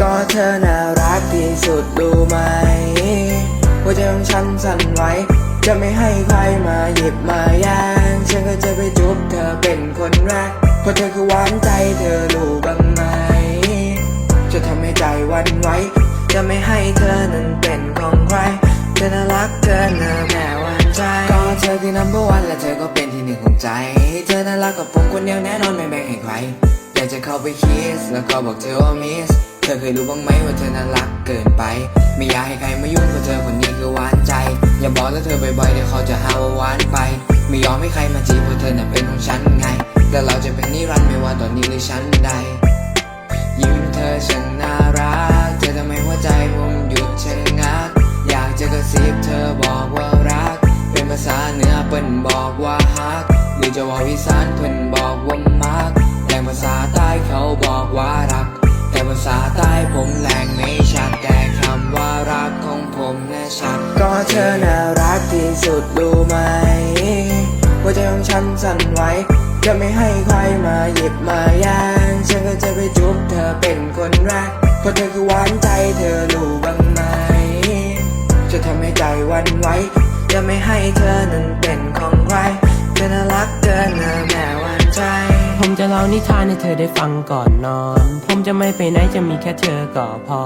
ก็เธอน่ารักที่สุดรู้ไหมหัวใจของฉันสั่นไหวจะไม่ให้ใครมาหยิบมาแย่งฉันก็จะไปจุบเธอเป็นคนแรกเพราะเธอคือหวานใจเธอรู้บ้างไหม จะทำให้ใจวันไหวจะไม่ให้เธอนั้นเป็นของใครเธอน่ารักเกินเธอแม่หวานใจก็เธอคือ number one และเธอก็เป็นที่หนึ่งของใจ เธอน่ารักกับผมคนเดียวแน่นอนไม่แบ่งให้ใคร อยากจะเข้าไปคิสแล้วก็บอกเธอว่ามิสเธอเคยรู้บ้างไหมว่าเธอน่ารักเกินไป ไม่อยากให้ใครมายุ่งกับเธอคนนี้คือหวานใจ อย่าบอกแล้วเธอบ่อยๆเดี๋ยวเขาจะหาว่าหวานไป ไม่ยอมให้ใครมาจีบเพราะเธอน่ะเป็นของฉันไง แต่เราจะเป็นนิรันดร์ไม่ว่าตอนนี้หรือฉันใด ยิ้มเธอช่างน่ารัก เธอทำให้หัวใจผมหยุดชะงัก อยากจะกระซิบเธอบอกว่ารัก เป็นภาษาเหนือเปิ้นบอกว่าฮักหรือจะว่าอีสานเพิ่นบอกว่ามักาใต้ผมแรงไม่ชัดแต่คำว่ารักของผมน่ะชัดก็เธอน่ารักที่สุดรู้ไหมหัวใจของฉันสั่นไหวจะไม่ให้ใครมาหยิบมาแย่งฉันก็จะไปจุบเธอเป็นคนแรกเพราะเธอคือหวานใจเธอรู้บ้างไหม จะทำให้ใจวันไหวจะไม่ให้เธอนั้นเป็นของใครเธอน่ารักเกินเธอแม่หวานใจ ผมจะเล่านิทานให้เธอได้ฟังก่อนนอน ผมจะไม่ไปไหนจะมีแค่เธอก็พอ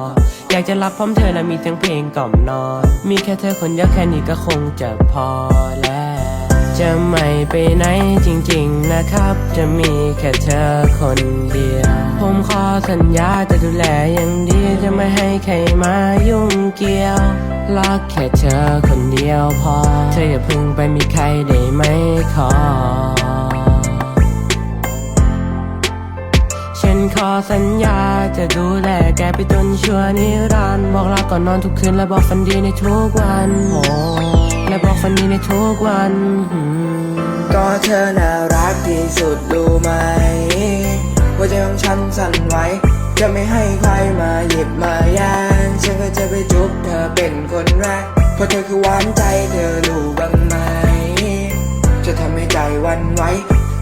อยากจะรับพร้อมเธอและมีเสียงเพลงกล่อมนอน มีแค่เธอคนเดียวแค่นี้ก็คงจะพอแล้ว จะไม่ไปไหนจริงๆนะครับ จะมีแค่เธอคนเดียว ผมขอสัญญาจะดูแลอย่างดีจะไม่ให้ใครมายุ่งเกี่ยวรักแค่เธอคนเดียวพอ เธออย่าเพึ่งไปมีใครได้ไหมขอ สัญญาจะดูแลแกไปจนชั่วนิรันดร์บอกลาก่อนนอนทุกคืนและบอกฝันดีในทุกวันโอ้และบอกฝันดีในทุกวันก็เธอน่ารักที่สุดรู้ไหมหัวใจของฉันสั่นไหวจะไม่ให้ใครมาหยิบมาแย่งฉันก็จะไปจุบเธอเป็นคนแรกเพราะเธอคือหวานใจเธอรู้บ้างไหม จะทำให้ใจวันไหว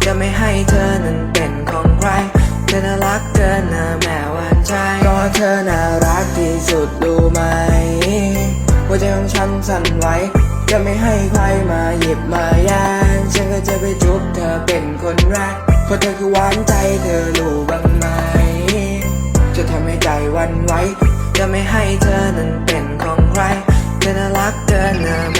จะไม่ให้เธอนั้นเธอน่ารักที่สุดรู้ไหมหัวใจของฉันสั่นไหวจะไม่ให้ใครมาหยิบมาแย่งฉันก็จะไปจุบเธอเป็นคนแรกเพราะเธอคือหวานใจเธอรู้บ้างไหม จะทำให้ใจวันไหวจะไม่ให้เธอนั้นเป็นของใครเธอน่ารักเกินเธอแม่า